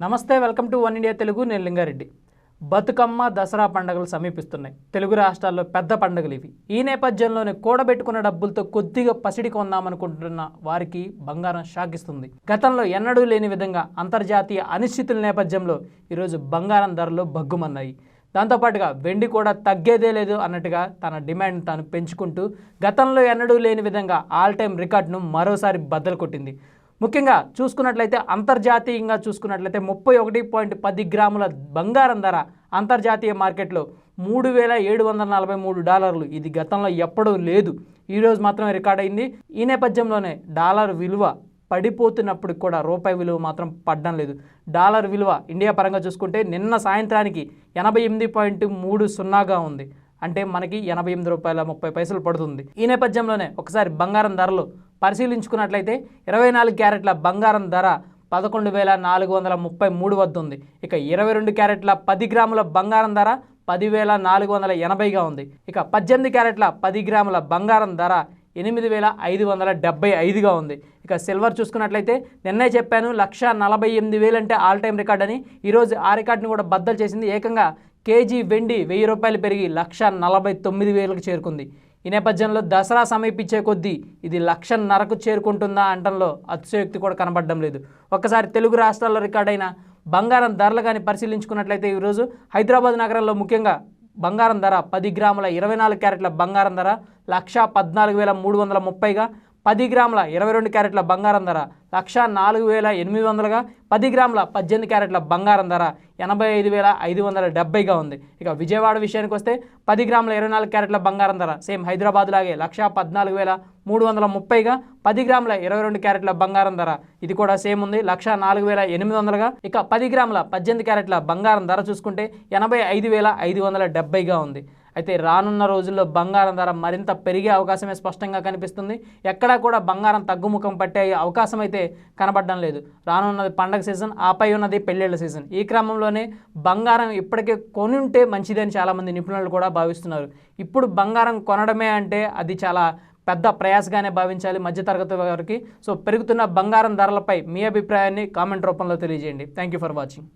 నమస్తే welcome to one India Telugu నేను లింగారెడ్డి. బతుకమ్మ దసరా పండుగలు సమీపిస్తున్నాయి. తెలుగు రాష్ట్రాల్లో పెద్ద పండుగలు ఇవి. ఈ నేపథ్యంలోనే కూడబెట్టుకున్న డబ్బులతో కొద్దిగా పసిడి కొందామనుకుంటున్న వారికి బంగారం షాకిస్తుంది. గతంలో ఎన్నడూ లేని విధంగా అంతర్జాతీయ అనిశ్చితుల నేపథ్యంలో ఈరోజు బంగారం ధరలు బగ్గుమన్నాయి దాంతోపాటుగా వెండి కూడా తగ్గేదే లేదు అన్నట్టుగా తన డిమాండ్ తాను పెంచుకుంటూ గతంలో ఎన్నడూ లేని విధంగా ఆల్ టైమ్ రికార్డును మరోసారి బద్దలు కొట్టింది. ముఖ్యంగా చూసుకున్నట్లయితే అంతర్జాతీయంగా చూసుకున్నట్లయితే ముప్పై ఒకటి పాయింట్ పది గ్రాముల బంగారం ధర అంతర్జాతీయ మార్కెట్లో మూడు వేల ఏడు వందల నలభై మూడు డాలర్లు. ఇది గతంలో ఎప్పుడూ లేదు. ఈరోజు మాత్రమే రికార్డ్ అయింది. ఈ నేపథ్యంలోనే డాలర్ విలువ పడిపోతున్నప్పుడు కూడా రూపాయి విలువ మాత్రం పడడం లేదు. డాలర్ విలువ ఇండియా పరంగా చూసుకుంటే నిన్న సాయంత్రానికి ఎనభై ఎనిమిది పాయింట్ మూడు సున్నాగా ఉంది. అంటే మనకి ఎనభై ఎనిమిది రూపాయల ముప్పై పైసలు పడుతుంది. ఈ నేపథ్యంలోనే ఒకసారి బంగారం ధరలు పరిశీలించుకున్నట్లయితే ఇరవై నాలుగు క్యారెట్ల బంగారం ధర పదకొండు వేల నాలుగు వందల ముప్పై మూడు వద్ద ఉంది. ఇక ఇరవై రెండు క్యారెట్ల పది గ్రాముల బంగారం ధర పదివేల నాలుగు వందల ఎనభైగా ఉంది. ఇక పద్దెనిమిది క్యారెట్ల పది గ్రాముల బంగారం ధర ఎనిమిది వేల ఐదు వందల డెబ్బై ఐదుగా ఉంది. ఇక సిల్వర్ చూసుకున్నట్లయితే నిన్నే చెప్పాను లక్ష నలభై ఎనిమిది వేలు అంటే ఆల్ టైం రికార్డ్ అని. ఈరోజు ఆ రికార్డుని కూడా బద్దలు చేసింది. ఏకంగా కేజీ వెండి వెయ్యి రూపాయలు పెరిగి లక్ష నలభై తొమ్మిది వేలకు చేరుకుంది. ఈ నేపథ్యంలో దసరా సమీపించే కొద్దీ ఇది లక్షన్నరకు చేరుకుంటుందా అంటంలో అతిశయోక్తి కూడా కనబడడం లేదు. ఒక్కసారి తెలుగు రాష్ట్రాల్లో రికార్డైన బంగారం ధరలు కానీ పరిశీలించుకున్నట్లయితే ఈరోజు హైదరాబాద్ నగరంలో ముఖ్యంగా బంగారం ధర పది గ్రాముల ఇరవై నాలుగు క్యారెట్ల బంగారం ధర లక్ష పద్నాలుగు వేల మూడు వందల ముప్పైగా పది గ్రాముల ఇరవై రెండు క్యారెట్ల బంగారం ధర లక్ష నాలుగు వేల ఎనిమిది వందలుగా పది గ్రాముల పద్దెనిమిది క్యారెట్ల బంగారం ధర ఎనభై ఐదు వేల ఐదు వందల డెబ్బైగా ఉంది. ఇక విజయవాడ విషయానికి వస్తే పది గ్రాముల ఇరవై నాలుగు క్యారెట్ల బంగారం ధర సేమ్ హైదరాబాద్ లాగే లక్ష పద్నాలుగు వేల మూడు వందల ముప్పైగా పది గ్రాముల ఇరవై రెండు క్యారెట్ల బంగారం ధర ఇది కూడా సేమ్ ఉంది లక్ష నాలుగు వేల ఎనిమిది వందలుగా. ఇక పది గ్రాముల పద్దెనిమిది క్యారెట్ల బంగారం ధర చూసుకుంటే ఎనభై ఐదు వేల ఐదు వందల డెబ్బైగా ఉంది. అయితే రానున్న రోజుల్లో బంగారం ధర మరింత పెరిగే అవకాశమే స్పష్టంగా కనిపిస్తుంది. ఎక్కడా కూడా బంగారం తగ్గుముఖం పట్టే అవకాశం అయితే కనబడడం లేదు. రానున్నది పండగ సీజన్ ఆపై ఉన్నది పెళ్ళిళ్ళ సీజన్. ఈ క్రమంలోనే బంగారం ఇప్పటికే కొని ఉంటే మంచిదని చాలామంది నిపుణులు కూడా భావిస్తున్నారు. ఇప్పుడు బంగారం కొనడమే అంటే అది చాలా పెద్ద ప్రయాసగానే భావించాలి మధ్యతరగతి వారికి. సో పెరుగుతున్న బంగారం ధరలపై మీ అభిప్రాయాన్ని కామెంట్ రూపంలో తెలియజేయండి. Thank you for watching